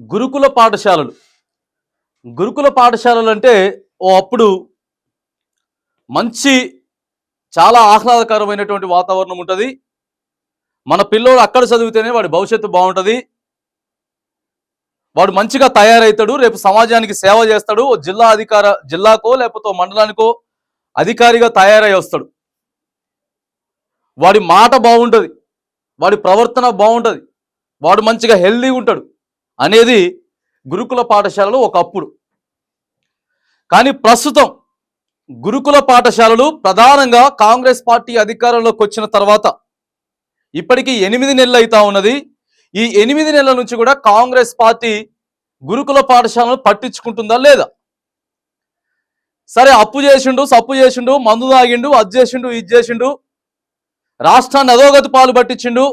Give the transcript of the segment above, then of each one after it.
గురుకుల పాఠశాలలు. గురుకుల పాఠశాలలు అంటే ఓ అప్పుడు మంచి చాలా ఆహ్లాదకరమైనటువంటి వాతావరణం ఉంటుంది. మన పిల్లోడు అక్కడ చదివితేనే వాడి భవిష్యత్తు బాగుంటుంది. వాడు మంచిగా తయారవుతాడు రేపు సమాజానికి సేవ చేస్తాడు ఓ జిల్లా అధికార జిల్లాకో లేకపోతే మండలానికో అధికారిగా తయారై వస్తాడు. వాడి మాట బాగుంటుంది. వాడి ప్రవర్తన బాగుంటుంది. వాడు మంచిగా హెల్దీగా ఉంటాడు అనేది గురుకుల పాఠశాలలు ఒకప్పుడు. కానీ ప్రస్తుతం గురుకుల పాఠశాలలు ప్రధానంగా కాంగ్రెస్ పార్టీ అధికారంలోకి వచ్చిన తర్వాత ఇప్పటికీ ఎనిమిది నెలలు అవుతా ఉన్నది. ఈ ఎనిమిది నెలల నుంచి కూడా కాంగ్రెస్ పార్టీ గురుకుల పాఠశాలను పట్టించుకుంటుందా లేదా? సరే అప్పు చేసిండు సప్పు చేసిండు మందు తాగిండు అది చేసిండు ఇది చేసిండు రాష్ట్రాన్ని అధోగతి పాలు పట్టించిండు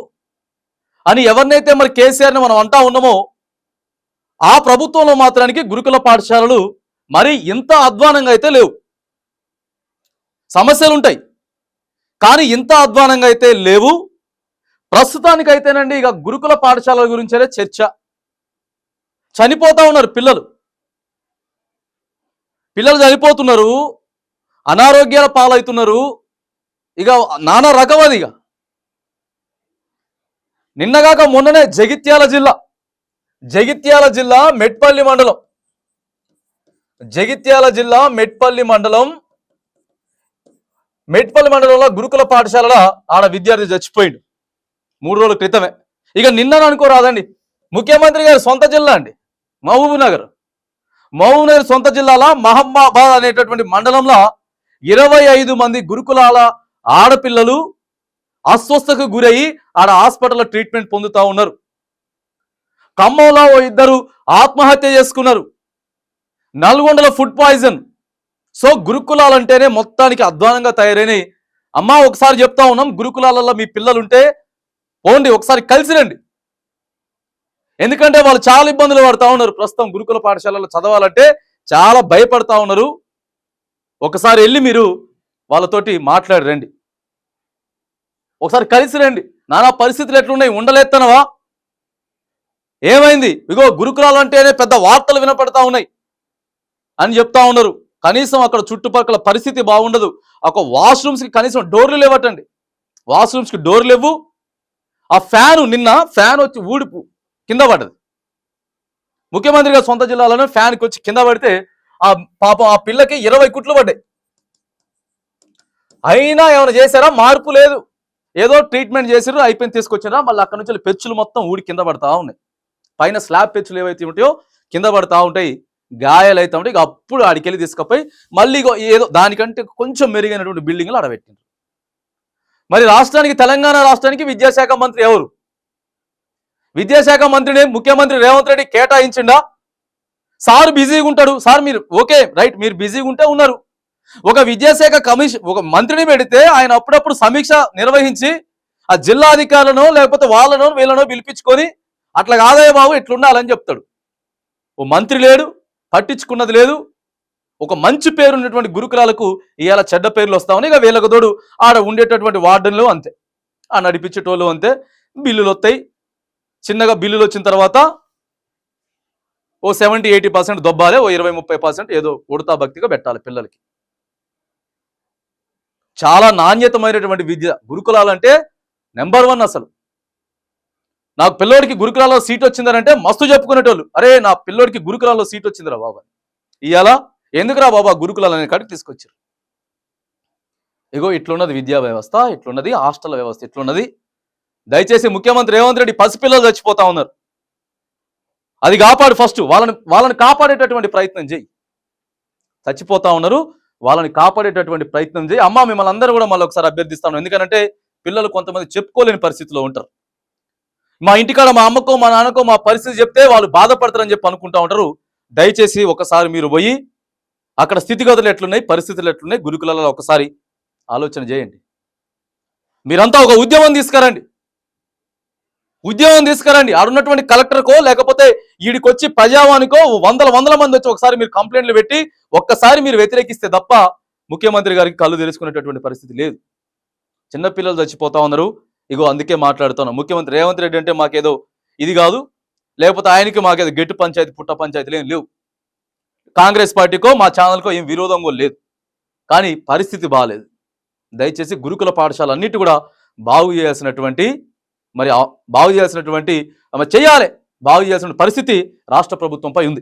అని ఎవరినైతే మరి కేసీఆర్ని మనం అంటా ఉన్నామో ఆ ప్రభుత్వంలో మాత్రానికి గురుకుల పాఠశాలలు మరి ఇంత అధ్వానంగా అయితే లేవు. సమస్యలు ఉంటాయి కానీ ఇంత అధ్వానంగా అయితే లేవు. ప్రస్తుతానికైతేనండి ఇక గురుకుల పాఠశాలల గురించే చర్చ. చనిపోతా ఉన్నారు పిల్లలు. పిల్లలు చనిపోతున్నారు. అనారోగ్యాల పాలవుతున్నారు. ఇక నానా రకం అది ఇక. నిన్నగాక మొన్ననే జగిత్యాల జిల్లా జగిత్యాల జిల్లా మెట్పల్లి మండలం. జగిత్యాల జిల్లా మెట్పల్లి మండలం. మెట్పల్లి మండలంలో గురుకుల పాఠశాలలో ఆడ విద్యార్థి చచ్చిపోయిండు. మూడు రోజుల క్రితమే. ఇక నిన్న అనుకోరాదండి ముఖ్యమంత్రి గారి సొంత జిల్లా అండి. మహబూబ్ నగర్. మహబూబ్ నగర్ సొంత జిల్లాలో మహమ్మాబాద్ అనేటటువంటి మండలంలో ఇరవై ఐదు మంది గురుకులాల ఆడపిల్లలు అస్వస్థకు గురయ్యి ఆడ హాస్పిటల్లో ట్రీట్మెంట్ పొందుతా ఉన్నారు. ఖమ్మంలో ఓ ఇద్దరు ఆత్మహత్య చేసుకున్నారు. నల్గొండలో ఫుడ్ పాయిజన్. సో గురుకులాలంటేనే మొత్తానికి అధ్వానంగా తయారైనవి అమ్మా ఒకసారి చెప్తా ఉన్నాం గురుకులాలలో మీ పిల్లలుంటే పోండి ఒకసారి కలిసి రండి. ఎందుకంటే వాళ్ళు చాలా ఇబ్బందులు పడతా ఉన్నారు. ప్రస్తుతం గురుకుల పాఠశాలలో చదవాలంటే చాలా భయపడతా ఉన్నారు. ఒకసారి వెళ్ళి మీరు వాళ్ళతోటి మాట్లాడి రండి. ఒకసారి కలిసి రండి. నానా పరిస్థితులు ఎట్లున్నాయి? ఉండలేత్తనవా? ఏమైంది? ఇగో గురుకులాలు అంటేనే పెద్ద వార్తలు వినపడతా ఉన్నాయి అని చెప్తా ఉన్నారు. కనీసం అక్కడ చుట్టుపక్కల పరిస్థితి బాగుండదు. ఒక వాష్రూమ్స్కి కనీసం డోర్లు లేవటండి. వాష్రూమ్స్కి డోర్లు లేవు. ఆ ఫ్యాను నిన్న ఫ్యాన్ వచ్చి ఊడిపు కింద పడ్డది. ముఖ్యమంత్రి సొంత జిల్లాలోనే ఫ్యాన్కి వచ్చి కింద పడితే ఆ పాపం ఆ పిల్లకి ఇరవై కుట్లు పడ్డాయి. అయినా ఏమైనా చేశారా? మార్పు లేదు. ఏదో ట్రీట్మెంట్ చేసిర్రు అయిపోయింది తీసుకొచ్చినా మళ్ళీ అక్కడ నుంచి పెచ్చులు మొత్తం ఊడి కింద పడతా ఉన్నాయి. పైన స్లాబ్ పెచ్చులు ఏవైతే ఉంటాయో కింద పడతా ఉంటాయి గాయాలైతే ఉంటాయి ఇక అప్పుడు ఆడికెళ్ళి తీసుకుపోయి మళ్ళీ ఇగో ఏదో దానికంటే కొంచెం మెరుగైనటువంటి బిల్డింగ్లు ఆడబెట్టిండ్రు మరి రాష్ట్రానికి తెలంగాణ రాష్ట్రానికి విద్యాశాఖ మంత్రి ఎవరు? విద్యాశాఖ మంత్రిని ముఖ్యమంత్రి రేవంత్ రెడ్డి కేటాయించిండా? సార్ బిజీగా ఉంటాడు. సార్ మీరు ఓకే రైట్ మీరు బిజీగా ఉంటే ఉన్నారు. ఒక విద్యాశాఖ కమిషన్ ఒక మంత్రిని పెడితే ఆయన అప్పుడప్పుడు సమీక్ష నిర్వహించి ఆ జిల్లా అధికారులను లేకపోతే వాళ్ళనో వీళ్ళనో పిలిపించుకొని అట్లా కాదయ్య బాబు ఇట్లుండాలని చెప్తాడు. ఓ మంత్రి లేడు పట్టించుకున్నది లేదు. ఒక మంచి పేరు ఉన్నటువంటి గురుకులాలకు ఇవాళ చెడ్డ పేర్లు వస్తామని ఇక వీళ్ళకు తోడు ఆడ ఉండేటటువంటి వార్డన్లు అంతే. ఆ నడిపించేటోళ్ళు అంతే. బిల్లులు వస్తాయి చిన్నగా బిల్లులు వచ్చిన తర్వాత ఓ సెవెంటీ ఎయిటీ పర్సెంట్ దొబ్బాలి ఓ ఇరవై ముప్పై పర్సెంట్ ఏదో ఉడతా భక్తిగా పెట్టాలి పిల్లలకి. చాలా నాణ్యతమైనటువంటి విద్య. గురుకులాలంటే నెంబర్ వన్ అసలు. నాకు పిల్లోడికి గురుకులాల్లో సీట్ వచ్చిందనంటే మస్తు చెప్పుకునేటోళ్ళు. అరే నా పిల్లోడికి గురుకులాల్లో సీట్ వచ్చిందిరా బాబా. ఇవాళ ఎందుకురా బాబా గురుకులాలు అనే కాడికి తీసుకొచ్చారు? ఇగో ఇట్లున్నది విద్యా వ్యవస్థ ఇట్లున్నది హాస్టల్ వ్యవస్థ ఇట్లున్నది. దయచేసి ముఖ్యమంత్రి రేవంత్ రెడ్డి పసిపిల్లలు చచ్చిపోతా ఉన్నారు. అది కాపాడు ఫస్ట్. వాళ్ళని వాళ్ళని కాపాడేటటువంటి ప్రయత్నం చేయి. చచ్చిపోతా ఉన్నారు. వాళ్ళని కాపాడేటటువంటి ప్రయత్నం చేయి. అమ్మ మిమ్మల్ని అందరూ కూడా మళ్ళీ ఒకసారి అభ్యర్థిస్తాను. ఎందుకంటే పిల్లలు కొంతమంది చెప్పుకోలేని పరిస్థితిలో ఉంటారు. మా ఇంటికాడ మా అమ్మకో మా నాన్నకో మా పరిస్థితి చెప్తే వాళ్ళు బాధపడతారని చెప్పి అనుకుంటా ఉంటారు. దయచేసి ఒకసారి మీరు పోయి అక్కడ స్థితిగతులు ఎట్లున్నాయి పరిస్థితులు ఎట్లున్నాయి గురుకులలో ఒకసారి ఆలోచన చేయండి. మీరంతా ఒక ఉద్యమం తీసుకురండి. ఉద్యమం తీసుకురండి. ఆడున్నటువంటి కలెక్టర్కో లేకపోతే ఈడికొచ్చి ప్రజావానికో వందల వందల మంది వచ్చి ఒకసారి మీరు కంప్లైంట్లు పెట్టి ఒక్కసారి మీరు వ్యతిరేకిస్తే తప్ప ముఖ్యమంత్రి గారికి కళ్ళు తెలుసుకునేటటువంటి పరిస్థితి లేదు. చిన్నపిల్లలు చచ్చిపోతా ఉన్నారు. ఇగో అందుకే మాట్లాడుతున్నాం. ముఖ్యమంత్రి రేవంత్ రెడ్డి అంటే మాకేదో ఇది కాదు లేకపోతే ఆయనకి మాకేదో గెట్టు పంచాయతీ పుట్ట పంచాయతీలు ఏం లేవు. కాంగ్రెస్ పార్టీకో మా ఛానల్కో ఏం విరోధం కూడా లేదు. కానీ పరిస్థితి బాగాలేదు దయచేసి గురుకుల పాఠశాల అన్నిటి కూడా బాగు చేయాల్సినటువంటి మరి బాగు చేయాల్సినటువంటి ఆమె చేయాలి బాగు చేయాల్సిన పరిస్థితి రాష్ట్ర ప్రభుత్వంపై ఉంది.